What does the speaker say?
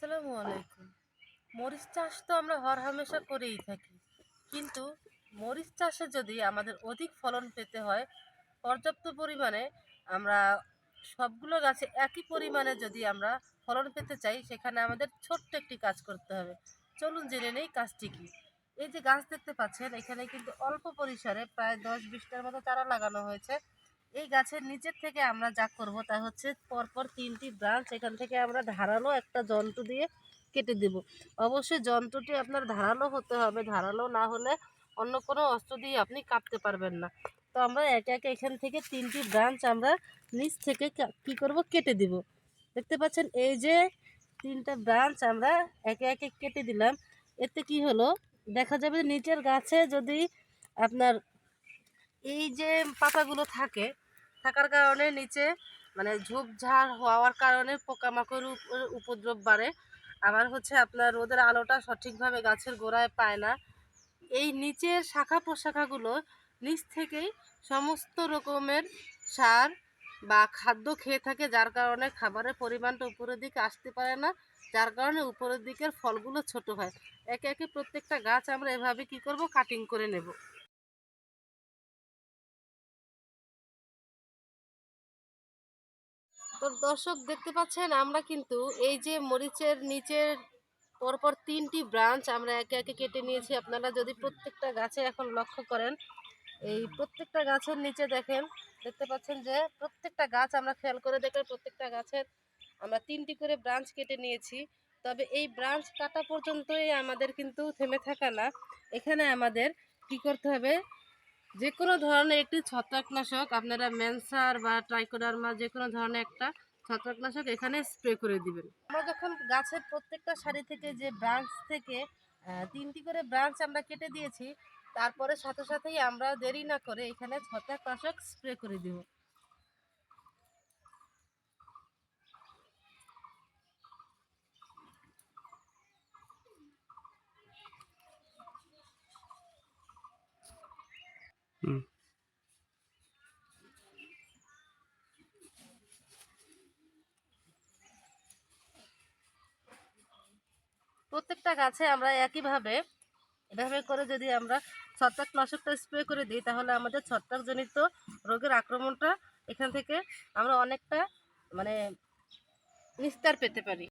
আসসালামু আলাইকুম। মরিচ চাষ তো আমরা হর হামেশা করেই থাকি। কিন্তু মরিচ চাষে যদি আমাদের অধিক ফলন পেতে হয়, পর্যাপ্ত পরিমাণে আমরা সবগুলো গাছে একই পরিমাণে যদি আমরা ফলন পেতে চাই, সেখানে আমাদের ছোট্ট একটি কাজ করতে হবে। চলুন জেনে নেই কাজটি কি। এই যে গাছ দেখতে পাচ্ছেন, এখানে কিন্তু অল্প পরিসরে প্রায় দশ বিশটার মতো চারা লাগানো হয়েছে। এই গাছের নিচের থেকে আমরা যা করব তা হচ্ছে পরপর তিনটি ব্রাঞ্চ এখান থেকে আমরা ধারালো একটা যন্ত্র দিয়ে কেটে দেব। অবশ্যই যন্ত্রটি আপনার ধারালো হতে হবে, ধারালো না হলে অন্য কোনো অস্ত্র দিয়ে আপনি কাটতে পারবেন না। তো আমরা একে একে এখান থেকে তিনটি ব্রাঞ্চ আমরা নিচ থেকে কা- করব? কেটে দিব। দেখতে পাচ্ছেন, এই যে তিনটা ব্রাঞ্চ আমরা একে একে কেটে দিলাম। এতে কি হলো? দেখা যাবে নিচের গাছে যদি আপনার এই যে পাতাগুলো থাকে, থাকার কারণে নিচে মানে ঝোপঝাড় হওয়ার কারণে পোকামাকড় উপ- উপদ্রব বাড়ে। আবার হচ্ছে আপনার রোদের আলোটা সঠিকভাবে গাছের গোড়ায় পায় না। এই নিচের শাখা প্রশাখাগুলো নিচ থেকেই সমস্ত রকমের সার বা খাদ্য খেয়ে থাকে, যার কারণে খাবারের পরিমাণটা উপরের দিকে আসতে পারে না, যার কারণে উপরের দিকের ফলগুলো ছোট হয়। একে একে প্রত্যেকটা গাছ আমরা এভাবে কি করব? কাটিং করে নেব। তো দর্শক দেখতে পাচ্ছেন, আমরা কিন্তু এই যে মরিচের নিচের পরপর তিনটি ব্রাঞ্চ আমরা একে একে কেটে নিয়েছি। আপনারা যদি প্রত্যেকটা গাছে এখন লক্ষ্য করেন, এই প্রত্যেকটা গাছের নিচে দেখেন, দেখতে পাচ্ছেন যে প্রত্যেকটা গাছ আমরা খেয়াল করে দেখেন, প্রত্যেকটা গাছের আমরা তিনটি করে ব্রাঞ্চ কেটে নিয়েছি। তবে এই ব্রাঞ্চ কাটা পর্যন্তই আমাদের কিন্তু থেমে থাকা না। এখানে আমাদের কি করতে হবে যে কোনো ধরনের একটি ছত্রাকনাশক, আপনারা ম্যানসার বা ট্রাইকোডারমা যে কোনো ধরনের একটা ছত্রাকনাশক এখানে স্প্রে করে দিবেন। আমরা যখন গাছের প্রত্যেকটা সারি থেকে যে ব্রাঞ্চ থেকে তিনটি করে ব্রাঞ্চ আমরা কেটে দিয়েছি, তারপরে সাথে সাথেই আমরা দেরি না করে এখানে ছত্রাকনাশক স্প্রে করে দিব। প্রত্যেকটা গাছে আমরা একইভাবে, এভাবে করে যদি আমরা ছত্রাকনাশকটা স্প্রে করে দিই, তাহলে আমাদের ছত্রাকজনিত রোগের আক্রমণটা এখান থেকে আমরা অনেকটা মানে নিস্তার পেতে পারি।